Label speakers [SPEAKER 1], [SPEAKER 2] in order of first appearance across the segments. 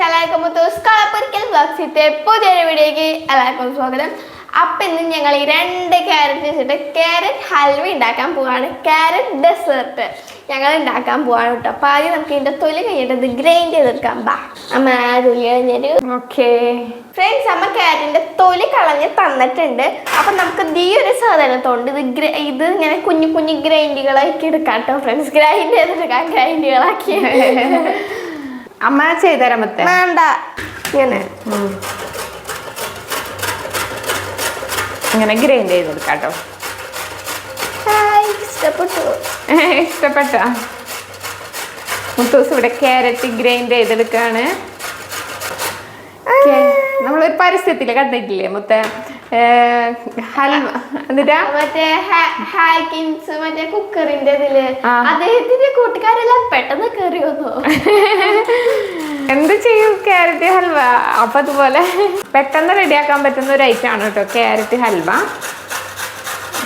[SPEAKER 1] എല്ലാവർക്കും മുത്തൂസ് കളപ്പൊരിക്കൽ ബ്ലോഗ്സിത്തെ പുതിയൊരു വീഡിയോയ്ക്ക് എല്ലാവർക്കും സ്വാഗതം. അപ്പം ഇന്ന് ഞങ്ങൾ ഈ രണ്ട് ക്യാരറ്റ് വെച്ചിട്ട് ക്യാരറ്റ് ഹൽവ ഉണ്ടാക്കാൻ പോവാണ്. ക്യാരറ്റ് ഡെസേർട്ട് ഞങ്ങൾ ഉണ്ടാക്കാൻ പോവാണ് കേട്ടോ. അപ്പം ആദ്യം നമുക്ക് ഇതിന്റെ തൊലി കഴിഞ്ഞിട്ട് ഇത് ഗ്രൈൻഡ് ചെയ്തെടുക്കാം ബാ അമ്മ ആ തൊലി കഴിഞ്ഞൊരു
[SPEAKER 2] ഓക്കേ
[SPEAKER 1] ഫ്രണ്ട്സ് അമ്മ ക്യാരറ്റിന്റെ തൊലി കളഞ്ഞ് തന്നിട്ടുണ്ട്. അപ്പൊ നമുക്ക് ഈ ഒരു സാധനത്തോണ്ട് ഇത് ഗ്ര- ഇത് ഇങ്ങനെ കുഞ്ഞു കുഞ്ഞു ഗ്രൈൻഡുകളാക്കി എടുക്കാം കേട്ടോ ഫ്രണ്ട്സ് ഗ്രൈൻഡ് ചെയ്തെടുക്കാം ഗ്രൈൻഡുകളാക്കി
[SPEAKER 2] അമ്മ ചെയ്തരാൻ മത്തേ
[SPEAKER 1] വേണ്ട. ഇങ്ങനെ.
[SPEAKER 2] ഇങ്ങനെ ഗ്രൈൻഡ് ചെയ്ത് കൊടുക്കാം കേട്ടോ
[SPEAKER 1] ഹായ് ഇഷ്ടപ്പെട്ടു.
[SPEAKER 2] ഇഷ്ടപ്പെട്ട? മുത്തൂസ് ഇവിടെ ക്യാരറ്റ് ഗ്രൈൻഡ് ചെയ്തെടുക്കാണ്. നമ്മളൊരു പരസ്യത്തിൽ കണ്ടിട്ടില്ലേ മുത്ത?
[SPEAKER 1] ഹാക്കിൻസ് മറ്റേ കുക്കറിന്റെ ഇതിൽ
[SPEAKER 2] ആ.
[SPEAKER 1] അദ്ദേഹത്തിന്റെ കൂട്ടുകാരെല്ലാം പെട്ടെന്ന് കയറി വന്നു.
[SPEAKER 2] എന്ത് ചെയ്യും ക്യാരറ്റ് ഹൽവ? അപ്പൊ അതുപോലെ പെട്ടെന്ന് റെഡിയാക്കാൻ പറ്റുന്ന ഒരു ഐറ്റം ആണ് കേട്ടോ ക്യാരറ്റ് ഹൽവ.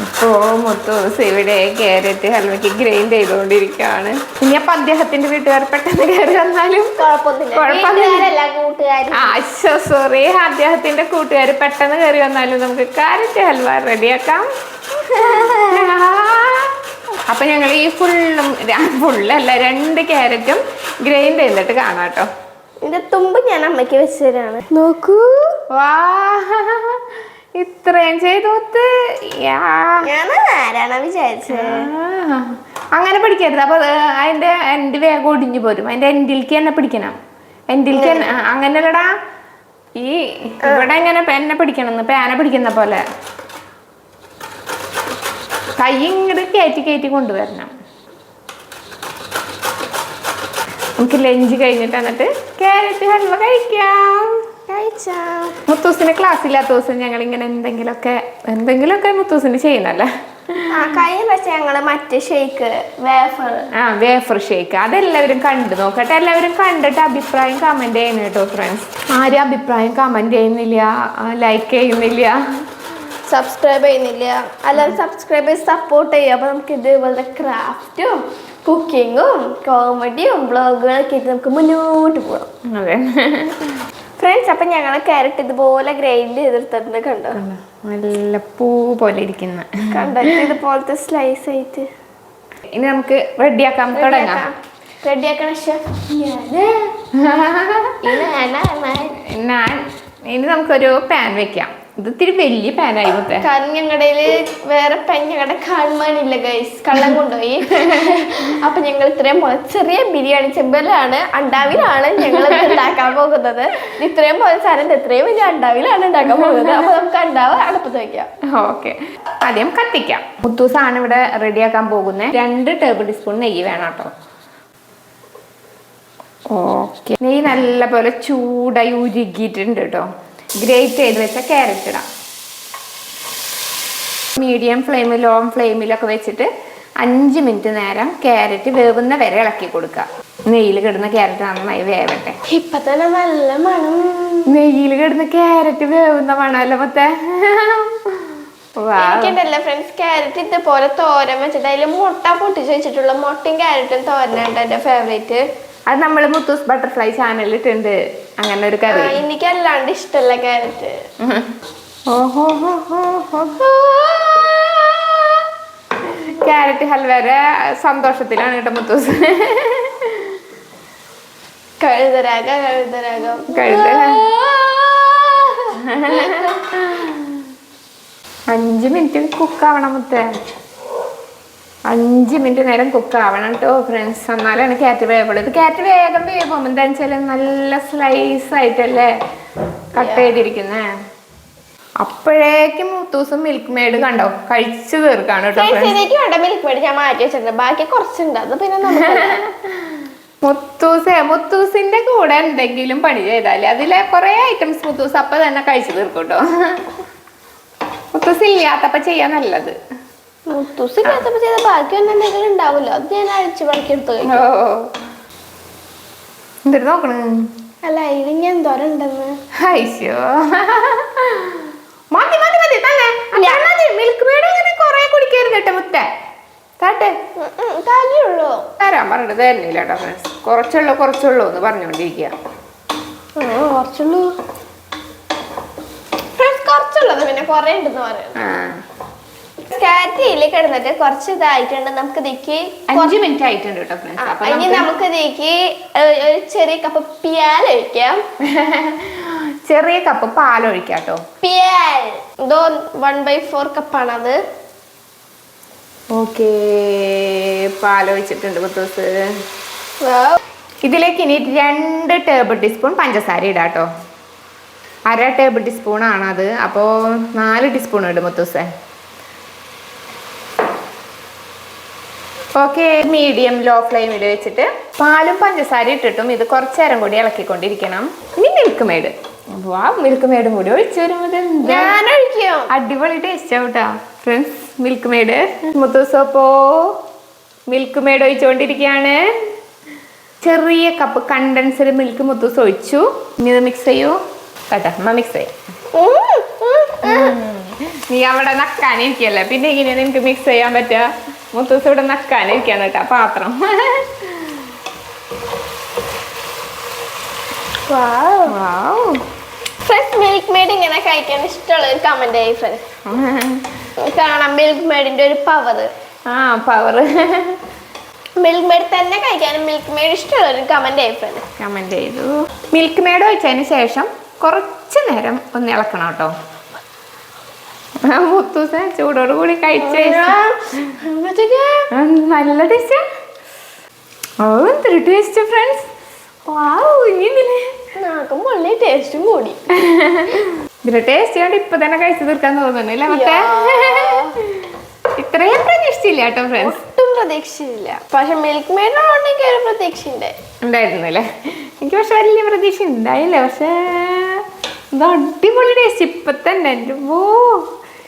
[SPEAKER 2] ഇപ്പോ മുത്തൂസ് ഇവിടെ ക്യാരറ്റ് ഹൽവയ്ക്ക് ഗ്രൈൻഡ് ചെയ്തുകൊണ്ടിരിക്കുകയാണ്. ഇനി അപ്പൊ അദ്ദേഹത്തിന്റെ വീട്ടുകാർ പെട്ടെന്ന് കയറി വന്നാലും
[SPEAKER 1] കുഴപ്പമൊന്നുമില്ല.
[SPEAKER 2] സോറി അദ്ദേഹത്തിന്റെ കൂട്ടുകാർ പെട്ടെന്ന് കയറി വന്നാലും നമുക്ക് കാരറ്റ് ഹൽവ റെഡിയാക്കാം. അപ്പൊ ഞങ്ങൾ ഈ ഫുള്ളും ഫുള്ളല്ല രണ്ട് കാരറ്റും ഗ്രൈൻഡ് ചെയ്തിട്ട് കാണാം കേട്ടോ.
[SPEAKER 1] ഇതിന്റെ തുമ്പ് ഞാൻ അമ്മയ്ക്ക് വെച്ച് തരാണ്. നോക്കൂ.
[SPEAKER 2] വാ. ഇത്രയും ചെയ്തോത്ത്
[SPEAKER 1] ആരാണ് വിചാരിച്ചത്.
[SPEAKER 2] അങ്ങനെ പിടിക്കരുത് അപ്പൊ അത് അതിന്റെ എൻഡ് വേഗം ഒടിഞ്ഞു പോരും. അതിന്റെ എൻഡിലേക്ക് തന്നെ പിടിക്കണം. എൻഡിലേക്ക് ആ, അങ്ങനെയല്ലടാ. ഈ ഇവിടെ ഇങ്ങനെ എന്നെ പിടിക്കണം പേന പിടിക്കുന്ന പോലെ. കൈ ഇങ്ങോട്ട് കയറ്റി കയറ്റി കൊണ്ടുവരണം. നമുക്ക് ലഞ്ച് കഴിഞ്ഞിട്ട് എന്നിട്ട് ക്യാരറ്റ് ഹൽവ കഴിക്കാം. മുത്തൂസിന് ക്ലാസ് ഇല്ലാത്ത ദിവസം ഞങ്ങൾ ഇങ്ങനെ എന്തെങ്കിലുമൊക്കെ എന്തെങ്കിലുമൊക്കെ മുത്തൂസിന് ചെയ്യുന്നല്ലേ?
[SPEAKER 1] ആ കഴിഞ്ഞ പ്രാവശ്യം ഞങ്ങൾ മറ്റേ ഷേക്ക് വേഫർ
[SPEAKER 2] ആ വേഫർ ഷേക്ക് അതെല്ലാവരും കണ്ടു നോക്കട്ടെ. എല്ലാവരും കണ്ടിട്ട് അഭിപ്രായം കമന്റ് ചെയ്യണം കേട്ടോ ഫ്രണ്ട്സ് ആരും അഭിപ്രായം കമന്റ് ചെയ്യുന്നില്ല ലൈക്ക് ചെയ്യുന്നില്ല.
[SPEAKER 1] സബ്സ്ക്രൈബ് ചെയ്യുന്നില്ല. അല്ലാതെ സബ്സ്ക്രൈബ് ചെയ്ത് സപ്പോർട്ട് ചെയ്യുക അപ്പോൾ നമുക്ക് ഇതേപോലത്തെ ക്രാഫ്റ്റും കുക്കിങ്ങും കോമഡിയും ബ്ലോഗുകളൊക്കെ ആയിട്ട് നമുക്ക് മുന്നോട്ട് പോകാം
[SPEAKER 2] അതെ.
[SPEAKER 1] ഫ്രണ്ട്സ് അപ്പം ഞങ്ങൾ ക്യാരറ്റ് ഇതുപോലെ ഗ്രൈൻഡ് ചെയ്തെടുത്തിട്ടുണ്ട് കണ്ടോ?
[SPEAKER 2] നല്ല പൂ പോലെ ഇരിക്കുന്ന.
[SPEAKER 1] കണ്ടോ? ഇതുപോലത്തെ സ്ലൈസ് ആയിട്ട്.
[SPEAKER 2] ഇനി നമുക്ക് റെഡിയാക്കാം തുടങ്ങാം.
[SPEAKER 1] റെഡിയാക്കണ
[SPEAKER 2] ഞാൻ ഇനി നമുക്കൊരു പാൻ വെക്കാം. ഇത് ഇത്തിരി വലിയ പാനായി മുത്തേ
[SPEAKER 1] കാരണം ഞങ്ങളുടെ വേറെ പെൺ ഞങ്ങളുടെ കാണുവാനില്ല ഗൈസ് കള്ളം കൊണ്ടുപോയി. അപ്പൊ ഞങ്ങൾ ഇത്രയും പോലെ ചെറിയ ബിരിയാണി ചെമ്പലാണ് അണ്ടാവിലാണ് ഞങ്ങൾ ഉണ്ടാക്കാൻ പോകുന്നത്. ഇത് ഇത്രയും പോലെ സാധനം ഇത് ഇത്രയും വലിയ അണ്ടാവിലാണ് ഉണ്ടാക്കാൻ പോകുന്നത്. അപ്പൊ നമുക്ക് അണ്ടാവ് അടുപ്പത്ത് വെക്കാം.
[SPEAKER 2] ഓക്കെ. ആദ്യം കത്തിക്കാം. മുത്തൂസാണ് ഇവിടെ റെഡിയാക്കാൻ പോകുന്നത് രണ്ട് ടേബിൾ സ്പൂൺ നെയ്യ് വേണം കേട്ടോ. ഓക്കെ. നെയ്യ് നല്ല പോലെ ചൂടായി ഉരുകിയിട്ടുണ്ട് കേട്ടോ. ഗ്രേറ്റ് ചെയ്ത് വെച്ച ക്യാരറ്റ് ഇടാം. മീഡിയം ഫ്ലെയിമിൽ ലോ ഫ്ലെയിമിലൊക്കെ വെച്ചിട്ട് അഞ്ച് മിനിറ്റ് നേരം ക്യാരറ്റ് വേവുന്ന വരെ ഇളക്കി കൊടുക്കുക നെയ്യിൽ കിടന്ന ക്യാരറ്റ് നന്നായി വേവട്ടെ.
[SPEAKER 1] ഇപ്പൊ തന്നെ നല്ല മണം.
[SPEAKER 2] നെയ്യിൽ കിടന്ന ക്യാരറ്റ് വേവുന്ന മണമല്ലോ മൊത്തേ?
[SPEAKER 1] എനിക്കുണ്ടല്ലോ ഫ്രണ്ട്സ് ക്യാരറ്റ് ഇതുപോലെ തോരൻ വെച്ചിട്ട് അതിൽ മുട്ട പൊട്ടിച്ച് വെച്ചിട്ടുള്ള മുട്ടയും ക്യാരറ്റും തോരനായിട്ട് എന്റെ ഫേവറേറ്റ്
[SPEAKER 2] അത് നമ്മൾ മുത്തൂസ് ബട്ടർഫ്ലൈ ചാനലിൽ ഇട്ടുണ്ട് അങ്ങനെ ഒരു കറി.
[SPEAKER 1] എനിക്ക് അല്ലാണ്ട് ഇഷ്ടമല്ല ക്യാരറ്റ്.
[SPEAKER 2] ഓഹോ ക്യാരറ്റ് ഹൽവരെ സന്തോഷത്തിലാണ് കേട്ടോ മുത്തൂസ്.
[SPEAKER 1] കഴുതരാഗ കഴുതരാഗം.
[SPEAKER 2] കഴുത. അഞ്ച് മിനിറ്റ് കുക്ക് ആവണം മുത്തേ. അഞ്ച് മിനിറ്റ് നേരം കുക്ക് ആവണം കേട്ടോ ഫ്രണ്ട്സ് എന്നാലാണ് കാറ്റ് വേവുള്ളൂ ഇത് ക്യാറ്റ് വേഗം വേവും എന്താണെന്ന് വെച്ചാൽ നല്ല സ്ലൈസ് ആയിട്ടല്ലേ കട്ട് ചെയ്തിരിക്കുന്നേ. അപ്പോഴേക്കും മുത്തൂസും മിൽക്ക് മെയ്ഡ് കണ്ടോ? കഴിച്ചു തീർക്കാണ് കേട്ടോ
[SPEAKER 1] മിൽക്ക് മേഡ് ഞാൻ മാറ്റി വെച്ചിട്ടുണ്ട്. ബാക്കി കുറച്ചുണ്ട്. അത് പിന്നെ
[SPEAKER 2] മുത്തൂസേ മുത്തൂസിന്റെ കൂടെ എന്തെങ്കിലും പണി ചെയ്താൽ അതിലെ കുറെ ഐറ്റംസ് മുത്തൂസ് അപ്പൊ തന്നെ കഴിച്ചു തീർക്കും കേട്ടോ മുത്തൂസ് ഇല്ലാത്തപ്പോ ചെയ്യാൻ നല്ലത്.
[SPEAKER 1] മുത്തൂസ് ഇല്ലാത്തപ്പോ ചെയ്ത ബാക്കി എന്തെങ്കിലും ഉണ്ടാവില്ല അത് ഞാൻ അഴിച്ചു കഴിക്കും.
[SPEAKER 2] എന്തൊരു നോക്കണ്?
[SPEAKER 1] അല്ല ഇത് ഞാൻ എന്തോരം ഉണ്ടെന്ന്.
[SPEAKER 2] അയ്യോ. മതി മതി മതി തന്നെ മിൽക്ക് മെയ്ഡ് അങ്ങനെ കുറെ കുടിക്കരുത് കേട്ടോ മുത്ത. താട്ടെ
[SPEAKER 1] കാര്യമുള്ളൂ
[SPEAKER 2] തരാൻ പറഞ്ഞത് തരുന്നില്ല കേട്ടോ ഫ്രണ്ട്സ് കുറച്ചുള്ളൂ കുറച്ചുള്ളൂ എന്ന് പറഞ്ഞുകൊണ്ടിരിക്കുക
[SPEAKER 1] കുറച്ചുള്ളൂ. Friends, കുറച്ചുള്ളത് പിന്നെ കുറെ ഉണ്ടെന്ന് പറയുന്നത്
[SPEAKER 2] ആ
[SPEAKER 1] കിടന്നിട്ട്? കുറച്ച് ഇതായിട്ടുണ്ട്. നമുക്ക് ഇതിക്ക്
[SPEAKER 2] അഞ്ച് മിനിറ്റ് ആയിട്ടുണ്ട് കേട്ടോ ഫ്രണ്ട്സ്
[SPEAKER 1] ഇനി
[SPEAKER 2] നമുക്ക്
[SPEAKER 1] ഇതിക്ക് ഒരു ചെറിയ കപ്പ് പിയാൽ ഒഴിക്കാം.
[SPEAKER 2] ചെറിയ കപ്പ് പാൽ ഒഴിക്കാം കേട്ടോ.
[SPEAKER 1] പിയാൽ ഇതോ വൺ ബൈ ഫോർ കപ്പാണത്
[SPEAKER 2] ഓക്കേ പാലൊഴിച്ചിട്ടുണ്ട് കുത്തൂസ് ഇതിലേക്ക് ഇനി രണ്ട് ടേബിൾ ടീസ്പൂൺ പഞ്ചസാര ഇടാം കേട്ടോ. അര ടേബിൾ ടീസ്പൂൺ ആണത്. അപ്പോൾ നാല് ടീസ്പൂൺ ഇടും മുത്തൂസേ. ഓക്കെ മീഡിയം ലോ ഫ്ലെയിമിൽ വെച്ചിട്ട് പാലും പഞ്ചസാര ഇട്ടിട്ടും ഇത് കുറച്ചു നേരം കൂടി ഇളക്കിക്കൊണ്ടിരിക്കണം. ഇനി മിൽക്ക് മെയ്ഡ് വാ മിൽക്ക് മെയ്ഡും കൂടി ഒഴിച്ചു വരുമ്പോൾ
[SPEAKER 1] ഞാൻ ഒഴിക്കും.
[SPEAKER 2] അടിപൊളി ടേസ്റ്റ് ആവട്ടാ ഫ്രണ്ട്സ് മിൽക്ക് മെയ്ഡ് മുത്തൂസപ്പോ മിൽക്ക് മെയ്ഡ് ഒഴിച്ചുകൊണ്ടിരിക്കുകയാണ് ചെറിയ കപ്പ് കണ്ടൻസ്ഡ് മിൽക്ക് മുത്തൂസ് ഒഴിച്ചു. ഇനി ഇത് മിക്സ് ചെയ്യൂ. കേട്ടോ അമ്മ മിക്സ് ചെയ്യും. നീ അവിടെ നക്കാനിരിക്കല്ലേ പിന്നെ ഇങ്ങനെ നിനക്ക് മിക്സ് ചെയ്യാൻ പറ്റുക? മുത്തൂസ് ഇവിടെ നക്കാനിരിക്കാണ് കേട്ടോ പാത്രം.
[SPEAKER 1] ഫ്രണ്ട്സ് മിൽക്ക് മെയ്ഡ് ഇങ്ങനെ കഴിക്കാൻ ഇഷ്ടമുള്ള ഒരു കമന്റ് ആയി ഫ്രണ്ട്സ് കാണാം മിൽക്ക് മെയ്ഡിന്റെ ഒരു പവർ
[SPEAKER 2] ആ പവർ
[SPEAKER 1] മിൽക്ക് മെയ്ഡ് തന്നെ കഴിക്കാനും മിൽക്ക് മെയ്ഡ് ഇഷ്ടമുള്ള ഒരു കമന്റ് ആയി ഫ്രണ്ട്സ്
[SPEAKER 2] കമന്റ് ചെയ്തു. മിൽക്ക് മെയ്ഡ് ഒഴിച്ചതിന് ശേഷം കുറച്ച് നേരം ഒന്ന് ഇളക്കണം കേട്ടോ. മുത്തൂസ ചൂടോട് കൂടി കഴിച്ച നല്ല ടേസ്റ്റ്. ഓ എന്തൊരു ടേസ്റ്റ് ഫ്രണ്ട്സ്
[SPEAKER 1] ടേസ്റ്റും കൂടി.
[SPEAKER 2] ഇതിന്റെ ടേസ്റ്റ് കണ്ട് ഇപ്പൊ തന്നെ കഴിച്ചു തീർക്കാൻ തോന്നുന്നുണ്ടല്ലേ മറ്റേ ഇത്രയും പ്രതീക്ഷിച്ചില്ല കേട്ടോ ഫ്രണ്ട്സ്
[SPEAKER 1] ഒട്ടും പ്രതീക്ഷിച്ചില്ല. പക്ഷെ മിൽക്ക് മെയ്ഡിനോണ്ടെങ്കിൽ ഒരു പ്രതീക്ഷയുണ്ട്.
[SPEAKER 2] ഉണ്ടായിരുന്നില്ലേ? എനിക്ക് പക്ഷെ വലിയ പ്രതീക്ഷ ഉണ്ടായില്ല പക്ഷേ ഇത് അടിപൊളി ടേസ്റ്റ് ഇപ്പൊ തന്നെ എന്റെ ഓ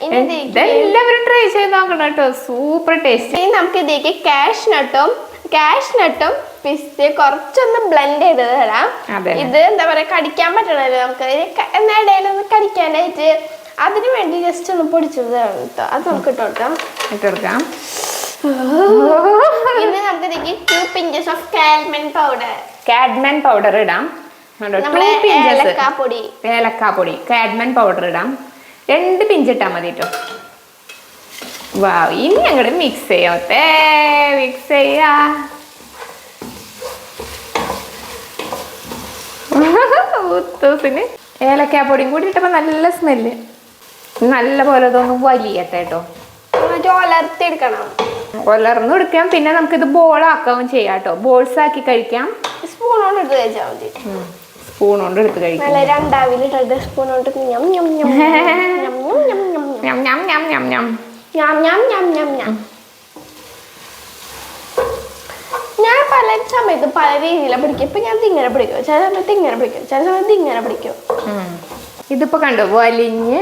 [SPEAKER 2] ഇതെല്ലാവരും ട്രൈ ചെയ്ത് നോക്കണം കേട്ടോ. സൂപ്പർ ടേസ്റ്റ്
[SPEAKER 1] ഇനി നമുക്ക് ഇതേക്ക് കാഷ് നട്ടും കാഷ് നട്ടും പിസ്ത കുറച്ചൊന്ന് ബ്ലെൻഡ് ചെയ്ത് തരാം. ഇത് എന്താ പറയാ കടിക്കാൻ പറ്റണല്ലോ നമുക്ക്? ഇടയിലൊന്ന് കടിക്കാനായിട്ട് അതിനു വേണ്ടി ജസ്റ്റ് ഒന്ന് പൊടിച്ചത് കേട്ടോ. അത് നമുക്ക് ഇട്ട് കൊടുക്കാം.
[SPEAKER 2] ഇട്ട് കൊടുക്കാം.
[SPEAKER 1] ഇനി നമുക്ക് ഇതിലേക്ക് two pinches of cardamom powder
[SPEAKER 2] cardamom powder ഇടാം. ഏലക്കാ
[SPEAKER 1] പൊടി
[SPEAKER 2] പിഞ്ചസ്
[SPEAKER 1] ഏലക്കാപ്പൊടി.
[SPEAKER 2] ഏലക്കാപ്പൊടി. കാഡ്മൻ പൗഡർ ഇടാം. രണ്ട് പിഞ്ചിട്ടാൽ മതി കേട്ടോ വാ ഇനി അങ്ങോട്ട് മിക്സ് ചെയ്യാത്തേ മിക്സ് ചെയ്യാ. ഉത്തൂസിന് ഏലക്കാപ്പൊടിയും കൂടി ഇട്ടപ്പോൾ നല്ല സ്മെല്ല് നല്ല പോലെ ഇതൊന്നും വലിയട്ടെ കേട്ടോ
[SPEAKER 1] മറ്റേ ഒലർത്തെടുക്കണം
[SPEAKER 2] ഒലർന്ന് എടുക്കാം. പിന്നെ നമുക്കിത് ബോളാക്കുകയും ചെയ്യാം കേട്ടോ ബോൾസ് ആക്കി കഴിക്കാം.
[SPEAKER 1] സ്പൂണോട് എടുത്ത് കഴിച്ചാൽ മതി.
[SPEAKER 2] സ്പൂൺ കൊണ്ട് എടുത്ത് കഴിക്കും
[SPEAKER 1] ഞാൻ പല സമയത്ത് പല രീതിയിലാണ് പിടിക്കും ഇപ്പൊ ഞാൻ ഇങ്ങനെ പിടിക്കും ചില സമയത്ത് ഇങ്ങനെ പിടിക്കും ചില സമയത്ത് ഇങ്ങനെ പിടിക്കും
[SPEAKER 2] ഇതിപ്പോ കണ്ടു വലിഞ്ഞ്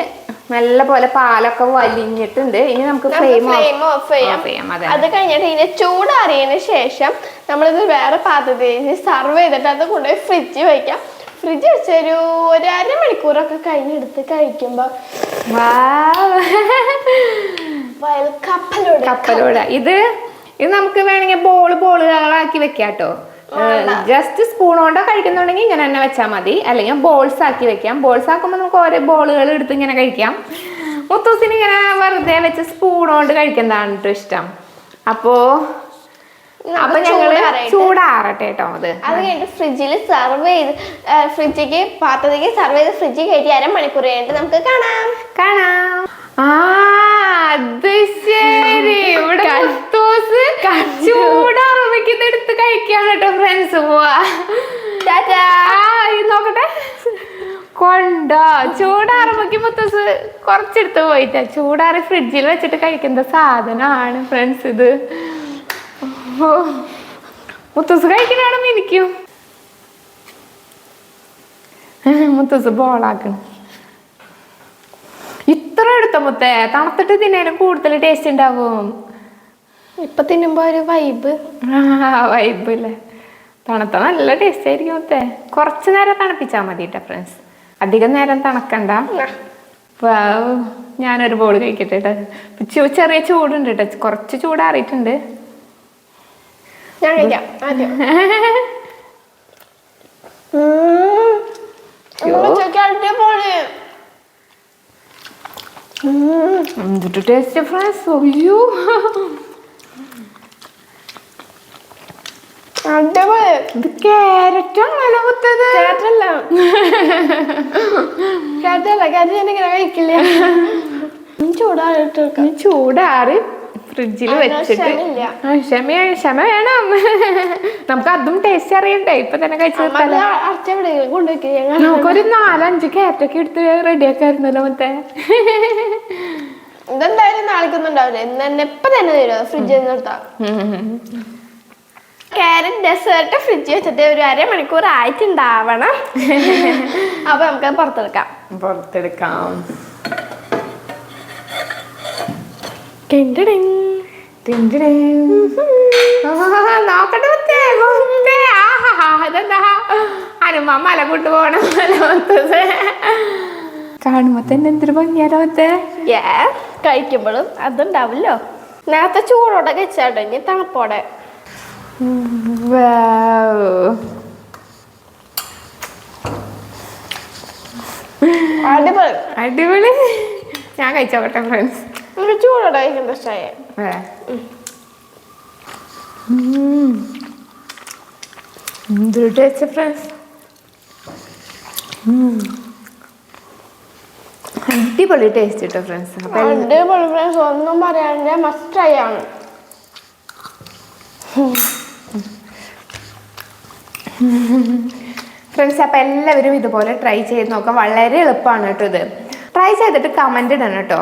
[SPEAKER 2] നല്ല പോലെ പാലൊക്കെ വലിഞ്ഞിട്ടുണ്ട് ഇനി നമുക്ക് ഫ്ലെയിം
[SPEAKER 1] ഓഫ് ചെയ്യാം
[SPEAKER 2] അത്
[SPEAKER 1] കഴിഞ്ഞിട്ട് ഇതിനെ ചൂടാറിയതിന് ശേഷം നമ്മളിത് വേറെ പാത്രത്തിൽ സർവ് ചെയ്തിട്ട് അത് കൊണ്ടുപോയി ഫ്രിഡ്ജ് വയ്ക്കാം ഫ്രിഡ്ജ് വെച്ചൊരു ഒരു അരമണിക്കൂറൊക്കെ കഴിഞ്ഞെടുത്ത് കഴിക്കുമ്പോ വയൽ കപ്പലോട്
[SPEAKER 2] കപ്പലോട്. ഇത് ഇത് നമുക്ക് വേണമെങ്കിൽ ബോൾ ബോളുകളാക്കി വെക്കാട്ടോ കേട്ടോ. ജസ്റ്റ് സ്പൂൺ കൊണ്ടോ കഴിക്കുന്നുണ്ടെങ്കിൽ ഇങ്ങനെ തന്നെ വെച്ചാൽ മതി. അല്ലെങ്കിൽ ബോൾസ് ആക്കി വെക്കാം. ബോൾസ് ആക്കുമ്പോൾ നമുക്ക് ഓരോ ബോളുകൾ എടുത്ത് ഇങ്ങനെ കഴിക്കാം. മുത്തൂസിന് ഇങ്ങനെ വെറുതെ വെച്ച് സ്പൂൺ കൊണ്ട് കഴിക്കുന്നതാണ് കേട്ടോ ഇഷ്ടം. അപ്പോ അപ്പൊ
[SPEAKER 1] ഞങ്ങൾ
[SPEAKER 2] ചൂടാറട്ടെ കേട്ടോ അത്.
[SPEAKER 1] അത് കഴിഞ്ഞിട്ട് ഫ്രിഡ്ജിൽ സെർവ് ചെയ്ത് ഫ്രിഡ്ജിക്ക് പാത്രത്തിലേക്ക് സെർവ് ചെയ്ത് ഫ്രിഡ്ജിൽ കയറ്റി അരമണിക്കൂർ കഴിഞ്ഞിട്ട് നമുക്ക് കാണാം.
[SPEAKER 2] കാണാം. ആ അത് ശരി. ഇവിടെ മുത്തൂസ് ചൂടാറുമ്പോ എടുത്ത് കഴിക്കാണ് കേട്ടോ ഫ്രണ്ട്സ് പോവാ നോക്കട്ടെ. കൊണ്ടോ? ചൂടാറുമ്പോ മുത്തസ് കുറച്ചെടുത്ത് പോയിട്ടാ. ചൂടാറി ഫ്രിഡ്ജിൽ വെച്ചിട്ട് കഴിക്കുന്ന സാധനമാണ് ഫ്രണ്ട്സ് ഇത്. ഓ, മുത്തൂസ് കഴിക്കണാണെന്ന് മുത്തൂസ് ബോളാക്കണം ഇത്ര എടുത്ത മുത്തേ? തണുത്തിട്ട് തിന്നേനും കൂടുതൽ ടേസ്റ്റ് ഉണ്ടാവും.
[SPEAKER 1] ഇപ്പൊ തിന്നുമ്പോ ഒരു വൈബ്
[SPEAKER 2] വൈബ് അല്ലേ തണുത്ത നല്ല ടേസ്റ്റ് ആയിരിക്കും മുത്തേ. കുറച്ച് നേരം തണുപ്പിച്ചാൽ മതി കേട്ടോ ഫ്രണ്ട്സ് അധികം നേരം തണുക്കണ്ട. ഞാനൊരു ബോൾ കഴിക്കട്ടെ കേട്ടോ ചെറിയ ചൂടുണ്ട് കേട്ടോ കുറച്ച് ചൂടാറിയിട്ടുണ്ട്.
[SPEAKER 1] ഞാൻ കഴിക്കാം ആദ്യം.
[SPEAKER 2] എന്തൊരു ടേസ്റ്റ് ഫ്രണ്ട്സ് അയ്യോ.
[SPEAKER 1] അടിപൊളി.
[SPEAKER 2] ഇത് ക്യാരറ്റാണല്ലോ മുത്തത്
[SPEAKER 1] ക്യാരറ്റല്ല. ക്യാരറ്റല്ല. ക്യാരറ്റ് ഞാൻ ഇങ്ങനെ കഴിക്കില്ല
[SPEAKER 2] ചൂടാറിട്ട് ചൂടാറി ഫ്രിഡ്ജിൽ വെച്ചിട്ട്. ക്ഷമ ക്ഷമ വേണം. നമുക്ക് അതും ടേസ്റ്റ് അറിയണ്ടേ? ഇപ്പൊ തന്നെ കഴിച്ചു തീർത്താലോ
[SPEAKER 1] അച്ഛ ഞങ്ങൾ
[SPEAKER 2] നമുക്കൊരു നാലഞ്ച് ക്യാരറ്റൊക്കെ എടുത്ത് റെഡിയാക്കായിരുന്നല്ലോ മുത്തേ
[SPEAKER 1] ഇതെന്തായാലും നാളേക്കൊന്നും ഉണ്ടാവില്ല ഇന്ന് തന്നെ ഇപ്പൊ തന്നെ തരുമോ? ഫ്രിഡ്ജിൽ നിന്ന് എടുത്താ? ക്യാരറ്റ് ഡെസേർട്ട് ഫ്രിഡ്ജിൽ വെച്ചിട്ട് ഒരു അരമണിക്കൂർ ആയിട്ടുണ്ടാവണം അപ്പൊ നമുക്ക് പുറത്തെടുക്കാം.
[SPEAKER 2] പുറത്തെടുക്കാം. നോക്കട്ടെ മുത്തേ, മുത്തേ. ആഹാഹാ, ഇതെന്താ? ഹനുമാൻ മല കൊണ്ടുപോകണം മുത്തത് കാണുമ്പോ തന്നെ എന്തൊരു ഭംഗിയാലോ മുത്തേ.
[SPEAKER 1] Yes, കഴിക്കുമ്പോഴും അതുണ്ടാവില്ലോ നേരത്തെ ചൂടോടെ കഴിച്ചാട്ടോ ഇനി തണുപ്പോടെ. അടിപൊളി.
[SPEAKER 2] അടിപൊളി. ഞാൻ കഴിച്ചോട്ടെ ഫ്രണ്ട്സ്
[SPEAKER 1] എനിക്ക് ചൂടോടെ കഴിക്കുന്ന ഇഷ്ടമായി
[SPEAKER 2] എന്തൊരു ടേസ്റ്റ് ഫ്രണ്ട്സ് അടിപൊളി ടേസ്റ്റ് കേട്ടോ ഫ്രണ്ട്സ്
[SPEAKER 1] അടിപൊളി ഫ്രണ്ട്സ് ഒന്നും പറയാണ്ട് മസ്റ്റ് ട്രൈ ആണ്.
[SPEAKER 2] ഫ്രണ്ട്സ് അപ്പോൾ എല്ലാവരും ഇതുപോലെ ട്രൈ ചെയ്ത് നോക്കാം വളരെ എളുപ്പമാണ് കേട്ടോ ഇത്. ട്രൈ ചെയ്തിട്ട് കമന്റ് ഇടണം കേട്ടോ.